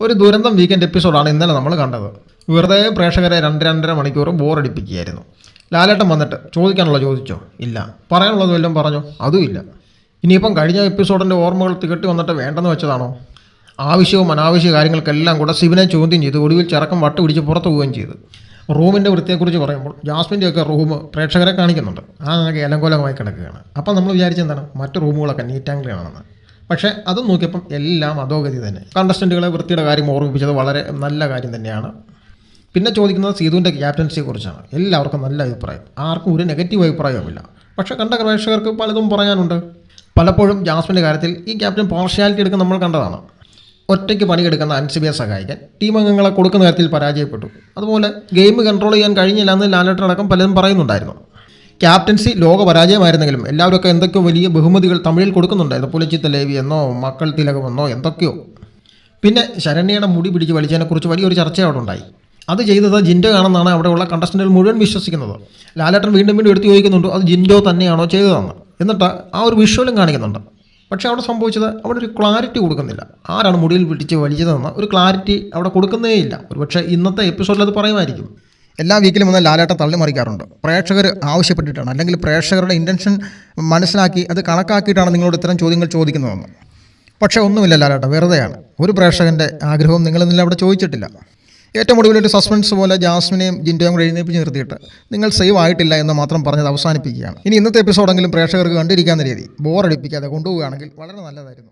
ഒരു ദുരന്തം വീക്കെൻഡ് എപ്പിസോഡാണ് ഇന്നലെ നമ്മൾ കണ്ടത്. വെറുതെ പ്രേക്ഷകരെ രണ്ട് രണ്ടര മണിക്കൂർ ബോറടിപ്പിക്കുകയായിരുന്നു ലാലേട്ടൻ വന്നിട്ട് ചോദിക്കാനുള്ള ചോദിച്ചോ? ഇല്ല. പറയാനുള്ളത് വല്ലതും പറഞ്ഞോ? അതും ഇല്ല. ഇനിയിപ്പം കഴിഞ്ഞ എപ്പിസോഡിന്റെ ഓർമ്മകൾ തികട്ടി വന്നിട്ട് വേണ്ടെന്ന് വെച്ചതാണോ? ആവശ്യവും അനാവശ്യ കാര്യങ്ങൾക്കെല്ലാം കൂടെ ശിവനെ ചോദ്യം ചെയ്ത് ഒടുവിൽ ചിറക്കം വട്ട് പിടിച്ച് പുറത്തു പോവുകയും ചെയ്തു. റൂമിന്റെ വൃത്തിയെക്കുറിച്ച് പറയുമ്പോൾ ജാസ്മിന്റെയൊക്കെ റൂം പ്രേക്ഷകരെ കാണിക്കുന്നുണ്ട്. ആ ആകെ ഇലങ്കോലമായി കിടക്കുകയാണ്. അപ്പം നമ്മൾ വിചാരിച്ചെന്താണ് മറ്റ് റൂമുകളൊക്കെ നീറ്റ് പക്ഷേ അത് നോക്കിയപ്പം എല്ലാം അധോഗതി തന്നെ. കണ്ടസ്റ്റന്റുകളെ വൃത്തിയുടെ കാര്യം ഓർമ്മിപ്പിച്ചത് വളരെ നല്ല കാര്യം തന്നെയാണ്. പിന്നെ ചോദിക്കുന്നത് സീതുവിന്റെ ക്യാപ്റ്റൻസിയെ കുറിച്ചാണ് എല്ലാവർക്കും നല്ല അഭിപ്രായം. ആർക്കും ഒരു നെഗറ്റീവ് അഭിപ്രായവുമില്ല. പക്ഷേ കണ്ട പ്രേക്ഷകർക്ക് പലതും പറയാനുണ്ട്. പലപ്പോഴും ജാസ്മിന്റെ കാര്യത്തിൽ ഈ ക്യാപ്റ്റൻ പാർഷ്യാലിറ്റി എടുക്കുന്ന നമ്മൾ കണ്ടതാണ്. ഒറ്റയ്ക്ക് പണിയെടുക്കുന്ന അൻസിബിയെ സഹായിക്കാൻ ടീം അംഗങ്ങളെ കൊടുക്കുന്ന കാര്യത്തിൽ പരാജയപ്പെട്ടു. അതുപോലെ ഗെയിം കൺട്രോൾ ചെയ്യാൻ കഴിഞ്ഞില്ല എന്ന് ലാലേട്ടനടക്കം പലരും പറയുന്നുണ്ടായിരുന്നു. ക്യാപ്റ്റൻസി ലോക പരാജയമായിരുന്നെങ്കിലും എല്ലാവരൊക്കെ എന്തൊക്കെയോ വലിയ ബഹുമതികൾ തമിഴിൽ കൊടുക്കുന്നുണ്ടായിരുന്നു പുലച്ചിത്ത ലേവി എന്നോ മക്കൾ തിലകമെന്നോ എന്തൊക്കെയോ. പിന്നെ ശരണ്യയുടെ മുടി പിടിച്ച് വലിച്ചതിനെക്കുറിച്ച് വലിയൊരു ചർച്ച അവിടെ ഉണ്ടായി. അത് ചെയ്തത് ജിൻഡോ ആണെന്നാണ് അവിടെയുള്ള കണ്ടസ്റ്റന്റുകൾ മുഴുവൻ വിശ്വസിക്കുന്നത്. ലാലേട്ടൻ വീണ്ടും വീണ്ടും എടുത്തു ചോദിക്കുന്നുണ്ട് അത് ജിൻഡോ തന്നെയാണോ ചെയ്തതെന്ന്. എന്നിട്ട് ആ ഒരു വിഷ്വലും കാണിക്കുന്നുണ്ട്. പക്ഷേ അവിടെ സംഭവിച്ചത് അവിടെ ഒരു ക്ലാരിറ്റി കൊടുക്കുന്നില്ല. ആരാണ് മുടിയിൽ പിടിച്ച് വലിച്ചതെന്ന്. ഒരു ക്ലാരിറ്റി അവിടെ കൊടുക്കുന്നേ ഇല്ല ഒരുപക്ഷെ ഇന്നത്തെ എപ്പിസോഡിൽ അത് പറയുമായിരിക്കും. എല്ലാ വീക്കിലും ഒന്ന് ലാലേട്ട തള്ളിമറിക്കാറുണ്ട്. പ്രേക്ഷകർ ആവശ്യപ്പെട്ടിട്ടാണ്. അല്ലെങ്കിൽ പ്രേക്ഷകരുടെ ഇന്റൻഷൻ മനസ്സിലാക്കി അത് കണക്കാക്കിയിട്ടാണ് നിങ്ങളോട് ഇത്തരം ചോദ്യങ്ങൾ ചോദിക്കുന്നതെന്ന്. പക്ഷേ ഒന്നുമില്ല ലാലേട്ട വെറുതെയാണ്. ഒരു പ്രേക്ഷകന്റെ ആഗ്രഹവും നിങ്ങൾ നിങ്ങളിന്നില്ല അവിടെ ചോദിച്ചിട്ടില്ല. ഏറ്റവും ഒടുവിൽ ഒരു സസ്പെൻസ് പോലെ ജാസ്മിനെയും ജിൻഡോയും കൂടെ എഴുന്നേപ്പിച്ച് നിർത്തിയിട്ട് നിങ്ങൾ സേവ് ആയിട്ടില്ല എന്ന് മാത്രം പറഞ്ഞത് അവസാനിപ്പിക്കുകയാണ്. ഇനി ഇന്നത്തെ എപ്പിസോഡെങ്കിലും പ്രേക്ഷകർക്ക് കണ്ടിരിക്കാവുന്ന രീതി. ബോറടിപ്പിക്കാതെ കൊണ്ടുപോവുകയാണെങ്കിൽ വളരെ നല്ലതായിരുന്നു.